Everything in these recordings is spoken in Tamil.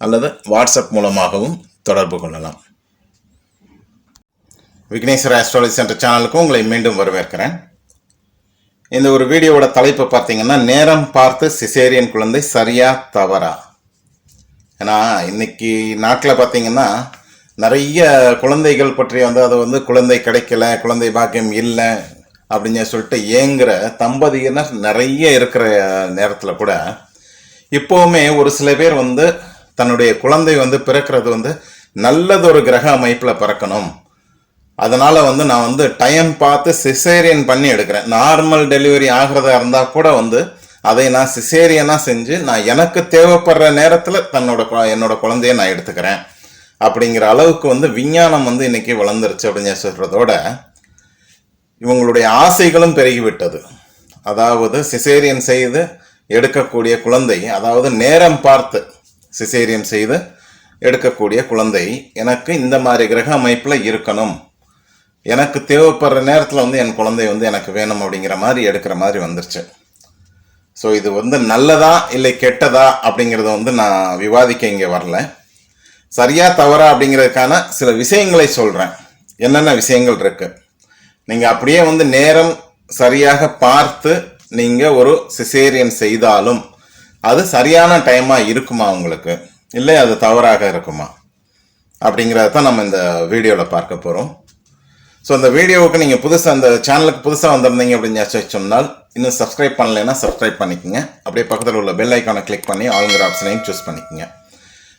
அல்லது வாட்ஸ்அப் மூலமாகவும் தொடர்பு கொள்ளலாம். விக்னேஸ்வர ஆஸ்ட்ராலஜி சென்டர் சேனலுக்கும் உங்களை மீண்டும் வரவேற்கிறேன். இந்த ஒரு வீடியோவோட தலைப்பு பார்த்தீங்கன்னா நேரம் பார்த்து சிசேரியன் குழந்தை சரியா தவறா? ஏன்னா இன்னைக்கு நாட்டில் பார்த்தீங்கன்னா நிறைய குழந்தைகள் பற்றி வந்து அது வந்து குழந்தை கிடைக்கல குழந்தை பாக்கியம் இல்லை அப்படின்னு சொல்லிட்டு ஏங்குற தம்பதியினர் நிறைய இருக்கிற நேரத்தில் கூட இப்போவுமே ஒரு சில பேர் வந்து தன்னுடைய குழந்தை வந்து பிறக்கிறது வந்து நல்லதொரு கிரக அமைப்பில் பிறக்கணும். அதனால் வந்து நான் வந்து டைம் பார்த்து சிசேரியன் பண்ணி எடுக்கிறேன். நார்மல் டெலிவரி ஆகிறதா இருந்தால் கூட வந்து அதை நான் சிசேரியனாக செஞ்சு நான் எனக்கு தேவைப்படுற நேரத்தில் தன்னோட என்னோட குழந்தைய நான் எடுத்துக்கிறேன். அப்படிங்கிற அளவுக்கு வந்து விஞ்ஞானம் வந்து இன்னைக்கு வளர்ந்துருச்சு அப்படின்னு சொல்கிறதோட இவங்களுடைய ஆசைகளும் பெருகிவிட்டது. அதாவது சிசேரியன் செய்து எடுக்கக்கூடிய குழந்தை அதாவது நேரம் பார்த்து சிசேரியன் செய்து எடுக்கக்கூடிய குழந்தை எனக்கு இந்த மாதிரி கிரக அமைப்பில் இருக்கணும். எனக்கு தேவைப்படுற நேரத்தில் வந்து என் குழந்தை வந்து எனக்கு வேணும் அப்படிங்கிற மாதிரி எடுக்கிற மாதிரி வந்துருச்சு. ஸோ இது வந்து நல்லதா இல்லை கெட்டதா அப்படிங்கிறத வந்து நான் விவாதிக்க இங்கே வரல. சரியா தவறா அப்படிங்கிறதுக்கான சில விஷயங்களை சொல்கிறேன் என்னென்ன விஷயங்கள் இருக்கு? நீங்கள் அப்படியே வந்து நேரம் சரியாக பார்த்து நீங்கள் ஒரு சிசேரியன் செய்தாலும் அது சரியான டைமாக இருக்குமா உங்களுக்கு? இல்லை அது தவறாக இருக்குமா? அப்படிங்கிறத தான் நம்ம இந்த வீடியோவில் பார்க்க போகிறோம் ஸோ அந்த வீடியோவுக்கு நீங்கள் புதுசாக அந்த சேனலுக்கு புதுசாக வந்திருந்தீங்க அப்படின்னு சொல்லி சொன்னால் இன்னும் சப்ஸ்கிரைப் பண்ணலைன்னா சப்ஸ்கிரைப் பண்ணிக்கோங்க. அப்படியே பக்கத்தில் உள்ள பெல் ஐக்கானை கிளிக் பண்ணி ஆளுங்கிற ஆப்ஷனையும் சூஸ் பண்ணிக்கோங்க.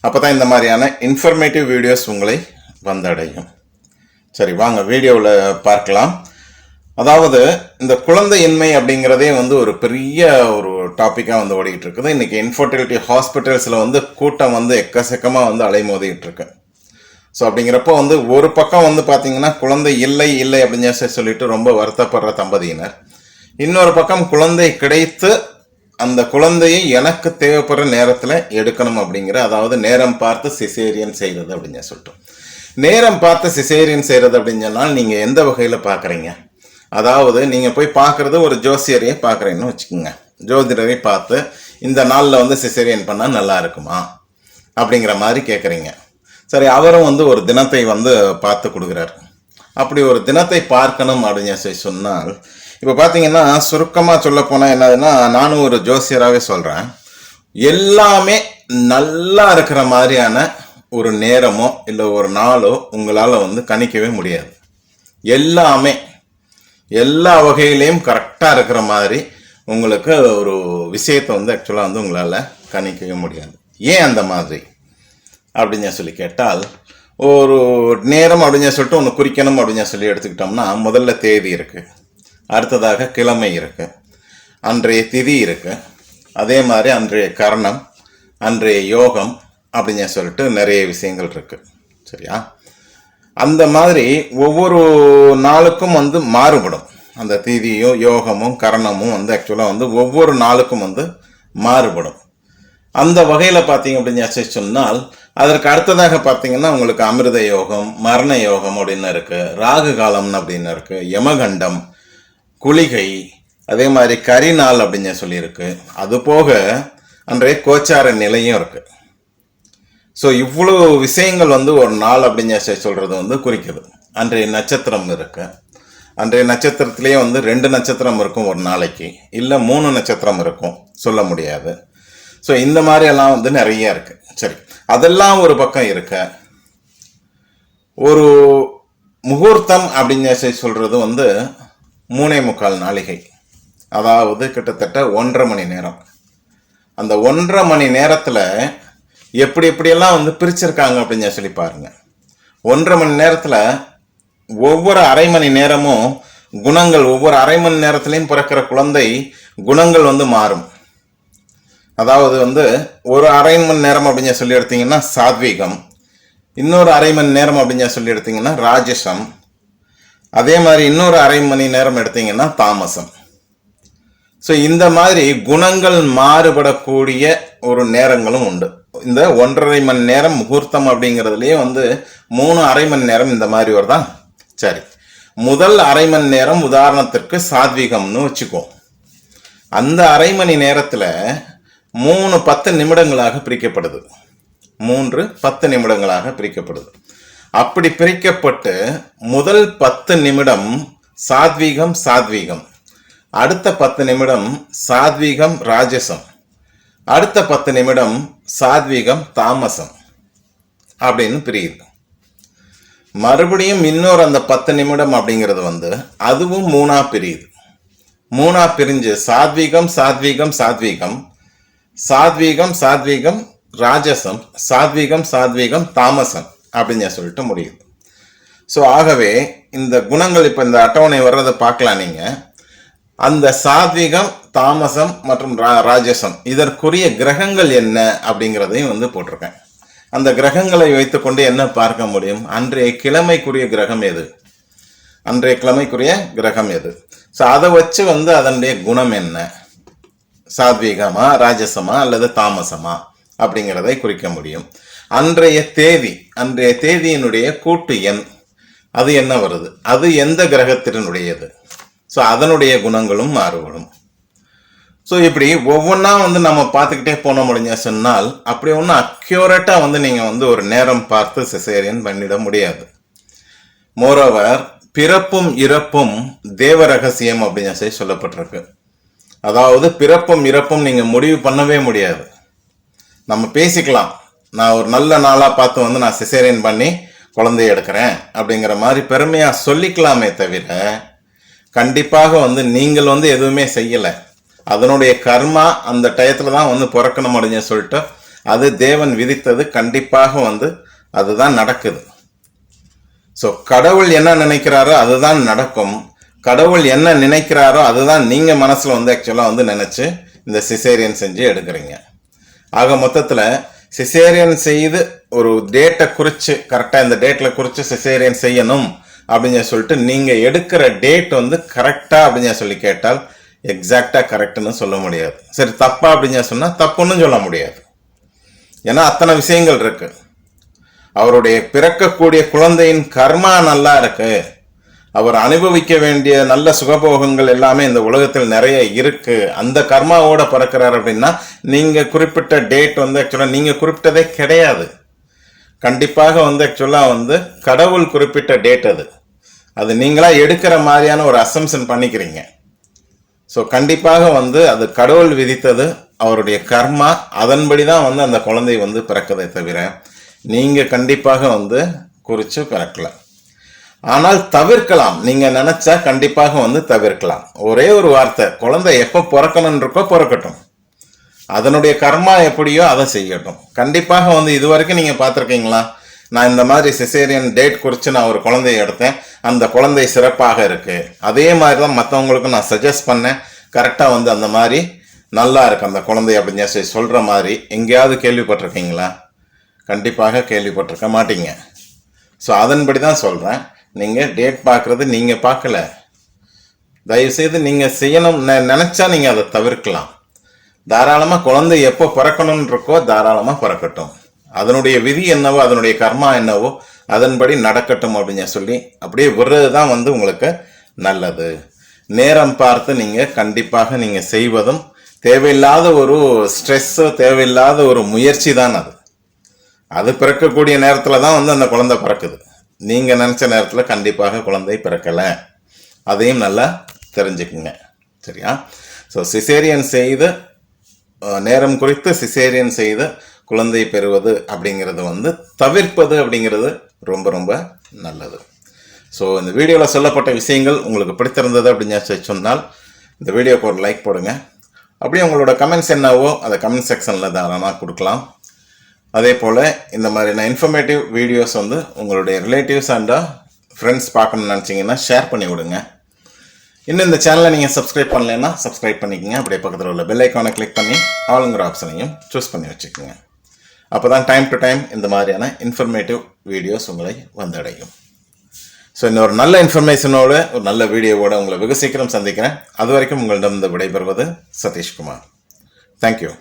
அப்போ தான் இந்த மாதிரியான இன்ஃபர்மேட்டிவ் வீடியோஸ் உங்களை வந்தடையும். சரி வாங்க வீடியோவில் பார்க்கலாம். அதாவது இந்த குழந்தையின்மை அப்படிங்கிறதே வந்து ஒரு பெரிய ஒரு டாப்பிக்காக வந்து ஓடிக்கிட்டு இருக்குது இன்றைக்கி இன்ஃபர்டிலிட்டி ஹாஸ்பிட்டல்ஸில் வந்து கூட்டம் வந்து எக்கச்சக்கமாக வந்து அலைமோதிக்கிட்டு இருக்கு ஸோ அப்படிங்கிறப்போ வந்து ஒரு பக்கம் வந்து பார்த்தீங்கன்னா குழந்தை இல்லை இல்லை அப்படின்னு சொல்லி சொல்லிட்டு ரொம்ப வருத்தப்படுற தம்பதியினர். இன்னொரு பக்கம் குழந்தை கிடைத்து அந்த குழந்தையை எனக்கு தேவைப்படுற நேரத்தில் எடுக்கணும் அப்படிங்கிற அதாவது நேரம் பார்த்து சிசேரியன் செய்கிறது அப்படின்னு சொல்லிட்டு. நேரம் பார்த்து சிசேரியன் செய்கிறது அப்படின்னு சொன்னால் நீங்கள் எந்த வகையில் பார்க்குறீங்க அதாவது நீங்கள் போய் பார்க்குறது ஒரு ஜோசியரையே பார்க்குறீங்கன்னு வச்சுக்கோங்க. ஜோதிடரை பார்த்து இந்த நாளில் வந்து சிசேரியன் பண்ணால் நல்லா இருக்குமா? அப்படிங்கிற மாதிரி கேட்குறீங்க சரி அவரும் வந்து ஒரு தினத்தை வந்து பார்த்து கொடுக்குறாரு. அப்படி ஒரு தினத்தை பார்க்கணும் அப்படின்னு சொல்லி சொன்னால் இப்போ பார்த்தீங்கன்னா சுருக்கமாக சொல்ல போனால் என்னதுன்னா நானும் ஒரு ஜோசியராகவே சொல்கிறேன் எல்லாமே நல்லா இருக்கிற மாதிரியான ஒரு நேரமோ இல்லை ஒரு நாளோ உங்களால் வந்து கணிக்கவே முடியாது. எல்லாமே எல்லா வகையிலையும் கரெக்டாக இருக்கிற மாதிரி உங்களுக்கு ஒரு விஷயத்தை வந்து ஆக்சுவலாக வந்து உங்களால் கணிக்கவே முடியாது. ஏன் அந்த மாதிரி? அப்படின்னு சொல்லி கேட்டால் ஒரு நேரம் அப்படின்னு சொல்லிட்டு ஒன்று குறிக்கணும் அப்படின்னு சொல்லி எடுத்துக்கிட்டோம்னா முதல்ல தேதி இருக்குது அடுத்ததாக கிழமை இருக்கு. அன்றைய திதி இருக்குது அதே மாதிரி அன்றைய கரணம் அன்றைய யோகம் அப்படின்னு சொல்லிட்டு நிறைய விஷயங்கள் இருக்குது சரியா? அந்த மாதிரி ஒவ்வொரு நாளுக்கும் வந்து மாறுபடும். அந்த தீதியும் யோகமும் கரணமும் வந்து ஆக்சுவலாக வந்து ஒவ்வொரு நாளுக்கும் வந்து மாறுபடும். அந்த வகையில் பார்த்தீங்க அப்படின்னு சொன்னால் அதற்கு அடுத்ததாக பார்த்தீங்கன்னா உங்களுக்கு அமிர்த யோகம் மரண யோகம் அப்படின்னு இருக்குது ராகு காலம்னு அப்படின்னு இருக்குது யமகண்டம் குளிகை அதே மாதிரி கரிநாள் அப்படின்னு சொல்லியிருக்கு. அது போக அன்றைய கோச்சார நிலையும் இருக்குது ஸோ இவ்வளோ விஷயங்கள் வந்து ஒரு நாள் அப்படின்னு சொல்லி சொல்றது வந்து குறிக்குது. அன்றைய நட்சத்திரம் இருக்கு. அன்றைய நட்சத்திரத்திலேயே வந்து ரெண்டு நட்சத்திரம் இருக்கும் ஒரு நாளைக்கு. இல்லை மூணு நட்சத்திரம் இருக்கும். சொல்ல முடியாது. ஸோ இந்த மாதிரியெல்லாம் வந்து நிறைய இருக்கு. சரி. அதெல்லாம் ஒரு பக்கம் இருக்க. ஒரு முகூர்த்தம் அப்படின்னு சொல்லி சொல்றது வந்து மூணே முக்கால் நாளிகை. அதாவது கிட்டத்தட்ட ஒன்றரை மணி நேரம். அந்த ஒன்றரை மணி நேரத்தில் எப்படி எப்படியெல்லாம் வந்து பிரிச்சிருக்காங்க அப்படின்னு சொல்லி பாருங்க. ஒன்றரை மணி நேரத்தில் ஒவ்வொரு அரை மணி நேரமும் குணங்கள் ஒவ்வொரு அரை மணி நேரத்துலையும் பிறக்கிற குழந்தை குணங்கள் வந்து மாறும். அதாவது வந்து ஒரு அரை மணி நேரம் அப்படின்னு சொல்லி எடுத்தீங்கன்னா சாத்வீகம். இன்னொரு அரை மணி நேரம் அப்படின்னு சொல்லி எடுத்தீங்கன்னா ராஜசம். அதே மாதிரி இன்னொரு அரை மணி நேரம் எடுத்தீங்கன்னா தாமசம். ஸோ இந்த மாதிரி குணங்கள் மாறுபடக்கூடிய ஒரு நேரங்களும் உண்டு. இந்த ஒன்றரை மணி நேரம் முகூர்த்தம் அப்படிங்கிறதுலேயே வந்து மூணு அரை மணி நேரம் இந்த மாதிரி வருதா சரி. முதல் அரை மணி நேரம் உதாரணத்திற்கு சாத்விகம்னு வச்சுக்கோ. அந்த அரை மணி நேரத்தில் மூணு பத்து நிமிடங்களாக பிரிக்கப்படுது. மூன்று பத்து நிமிடங்களாக பிரிக்கப்படுது. அப்படி பிரிக்கப்பட்டு முதல் பத்து நிமிடம் சாத்வீகம் சாத்வீகம். அடுத்த பத்து நிமிடம் சாத்வீகம் ராஜசம். அடுத்த பத்து நிமிடம் சாத்வீகம் தாமசம் அப்படின்னு பிரியுது. மறுபடியும் இன்னொரு அந்த பத்து நிமிடம் அப்படிங்கிறது வந்து அதுவும் மூணா பிரியுது. மூணா பிரிஞ்சு சாத்வீகம் சாத்வீகம் சாத்வீகம் சாத்வீகம் சாத்வீகம் ராஜசம் சாத்வீகம் சாத்வீகம் தாமசம் அப்படின்னு சொல்லிட்டு முடியுது. ஸோ ஆகவே இந்த குணங்கள் இப்போ இந்த அட்டவணை வர்றதை பார்க்கலாம் நீங்கள் அந்த சாத்விகம் தாமசம் மற்றும் ரா- ராஜசம். இதற்குரிய கிரகங்கள் என்ன அப்படிங்கிறதையும் வந்து போட்டிருக்கேன். அந்த கிரகங்களை வைத்துக்கொண்டு என்ன பார்க்க முடியும்? அன்றைய கிழமைக்குரிய கிரகம் எது? அன்றைய கிழமைக்குரிய கிரகம் எது? ஸோ அதை வச்சு வந்து அதனுடைய குணம் என்ன? சாத்வீகமா ராஜசமா அல்லது தாமசமா அப்படிங்கிறதை குறிக்க முடியும். அன்றைய தேதி அன்றைய தேதியினுடைய கூட்டு எண் அது என்ன வருது? அது எந்த கிரகத்தினுடையது? ஸோ அதனுடைய குணங்களும் மாறுபடும். ஸோ இப்படி ஒவ்வொன்றா வந்து நம்ம பார்த்துக்கிட்டே போன முடிஞ்ச சொன்னால் அப்படி ஒன்றும் அக்யூரேட்டாக வந்து நீங்கள் வந்து ஒரு நேரம் பார்த்து சிசேரியன் பண்ணிட முடியாது. மோரோவர் பிறப்பும் இறப்பும் தேவ ரகசியம் அப்படின்னு சொல்லி சொல்லப்பட்டிருக்கு. அதாவது பிறப்பும் இறப்பும் நீங்கள் முடிவு பண்ணவே முடியாது. நம்ம பேசிக்கலாம். நான் ஒரு நல்ல நாளாக பார்த்து வந்து நான் சிசேரியன் பண்ணி குழந்தைய எடுக்கிறேன் அப்படிங்கிற மாதிரி பெருமையாக சொல்லிக்கலாமே தவிர கண்டிப்பாக வந்து நீங்கள் வந்து எதுவுமே செய்யலை. அதனுடைய கர்மா அந்த டயத்தில் தான் வந்து பிறக்கணும் அப்படின்னு சொல்லிட்டு அது தேவன் விதித்தது கண்டிப்பாக வந்து அதுதான் நடக்குது. ஸோ கடவுள் என்ன நினைக்கிறாரோ அதுதான் நடக்கும். கடவுள் என்ன நினைக்கிறாரோ அதுதான் நீங்கள் மனசில் வந்து ஆக்சுவலாக வந்து நினச்சி இந்த சிசேரியன் செஞ்சு எடுக்கிறீங்க. ஆக மொத்தத்தில் சிசேரியன் செய்து ஒரு டேட்டை குறித்து கரெக்டாக இந்த டேட்டில் குறித்து சிசேரியன் செய்யணும் அப்படின்னு சொல்லிட்டு நீங்கள் எடுக்கிற டேட் வந்து கரெக்டாக அப்படின்னு சொல்லி கேட்டால் எக்ஸாக்டாக கரெக்டுன்னு சொல்ல முடியாது. சரி தப்பா அப்படின்னு சொன்னால் தப்புன்னு சொல்ல முடியாது. ஏன்னா அத்தனை விஷயங்கள் இருக்கு. அவருடைய பிறக்கக்கூடிய குழந்தையின் கர்மா நல்லா இருக்கு. அவர் அனுபவிக்க வேண்டிய நல்ல சுகபோகங்கள் எல்லாமே இந்த உலகத்தில் நிறைய இருக்கு. அந்த கர்மாவோட பிறக்கிறார் அப்படின்னா நீங்க குறிப்பிட்ட டேட் வந்து ஆக்சுவலாக நீங்க குறிப்பிட்டதே கிடையாது. கண்டிப்பாக வந்து ஆக்சுவலாக வந்து கடவுள் குறிப்பிட்ட டேட் அது. அது நீங்களா எடுக்கிற மாதிரியான ஒரு அசம்ஷன் பண்ணிக்கிறீங்க. ஸோ கண்டிப்பாக வந்து அது கடவுள் விதித்தது அவருடைய கர்மா அதன்படி தான் வந்து அந்த குழந்தை வந்து பிறக்கதை தவிர நீங்கள் கண்டிப்பாக வந்து குறித்து பிறக்கல. ஆனால் தவிர்க்கலாம். நீங்கள் நினச்சா கண்டிப்பாக வந்து தவிர்க்கலாம். ஒரே ஒரு வார்த்தை குழந்தை எப்போ பிறக்கணும்னு இருக்கோ பிறக்கட்டும். அதனுடைய கர்மா எப்படியோ அதை செய்யட்டும். கண்டிப்பாக வந்து இது வரைக்கும் நீங்கள் பார்த்துருக்கீங்களா? நான் இந்த மாதிரி சிசேரியன் டேட் குறித்து நான் ஒரு குழந்தைய எடுத்தேன். அந்த குழந்தை சிறப்பாக இருக்குது அதே மாதிரி தான் மற்றவங்களுக்கும் நான் சஜஸ்ட் பண்ணேன். கரெக்டாக வந்து அந்த மாதிரி நல்லா இருக்கு. அந்த குழந்தை அப்படின்னு சொல்லி சொல்கிற மாதிரி. எங்கேயாவது கேள்விப்பட்டிருக்கீங்களா? கண்டிப்பாக கேள்விப்பட்டிருக்க மாட்டீங்க. ஸோ அதன்படி தான் சொல்கிறேன் நீங்கள் டேட் பார்க்குறது நீங்கள் பார்க்கல. தயவுசெய்து நீங்கள் செய்யணும். நினச்சா நீங்கள் அதை தவிர்க்கலாம். தாராளமாக குழந்தை எப்போ பிறக்கணும்னு இருக்கோ தாராளமாக பிறக்கட்டும். அதனுடைய விதி என்னவோ அதனுடைய கர்மா என்னவோ அதன்படி நடக்கட்டும் அப்படின்னு சொல்லி அப்படியே விடுறது தான் வந்து உங்களுக்கு நல்லது. நேரம் பார்த்து நீங்கள் கண்டிப்பாக நீங்கள் செய்வதும் தேவையில்லாத ஒரு ஸ்ட்ரெஸ்ஸோ தேவையில்லாத ஒரு முயற்சி தான் அது. அது பிறக்கக்கூடிய நேரத்தில் தான் வந்து அந்த குழந்தை பிறக்குது. நீங்கள் நினச்ச நேரத்தில் கண்டிப்பாக குழந்தை பிறக்கலை. அதையும் நல்லா தெரிஞ்சுக்குங்க. சரியா? ஸோ சிசேரியன் செய்து நேரம் குறித்து சிசேரியன் செய்து குழந்தை பெறுவது அப்படிங்கிறது வந்து தவிர்ப்பது அப்படிங்கிறது ரொம்ப ரொம்ப நல்லது. ஸோ இந்த வீடியோவில் சொல்லப்பட்ட விஷயங்கள் உங்களுக்கு பிடித்திருந்தது அப்படின்னு சொல்லி சொன்னால் இந்த வீடியோக்கு ஒரு லைக் போடுங்க. அப்படியே உங்களோட கமெண்ட்ஸ் என்னவோ அதை கமெண்ட் செக்ஷனில் தாராளமாக கொடுக்கலாம். அதே போல் இந்த மாதிரியான இன்ஃபர்மேட்டிவ் வீடியோஸ் வந்து உங்களுடைய ரிலேட்டிவ்ஸ் அண்டா ஃப்ரெண்ட்ஸ் பார்க்கணும்னு நினச்சிங்கன்னா ஷேர் பண்ணி விடுங்க. இன்னும் இந்த சேனலை நீங்கள் சப்ஸ்கிரைப் பண்ணலைன்னா சப்ஸ்கிரைப் பண்ணிக்கோங்க. அப்படியே பக்கத்தில் உள்ள பெல் ஐக்கானை கிளிக் பண்ணி ஆளுங்கிற ஆப்ஷனையும் சூஸ் பண்ணி வச்சுக்கோங்க. அப்போ தான் டைம் டு டைம் இந்த மாதிரியான இன்ஃபர்மேட்டிவ் வீடியோஸ் உங்களை வந்தடையும். ஸோ இன்னொரு நல்ல இன்ஃபர்மேஷனோட ஒரு நல்ல வீடியோவோட உங்களை வெகு சீக்கிரம் சந்திக்கிறேன். அது வரைக்கும் உங்களிடம் இந்த விடைபெறுவது சதீஷ்குமார். தேங்க்யூ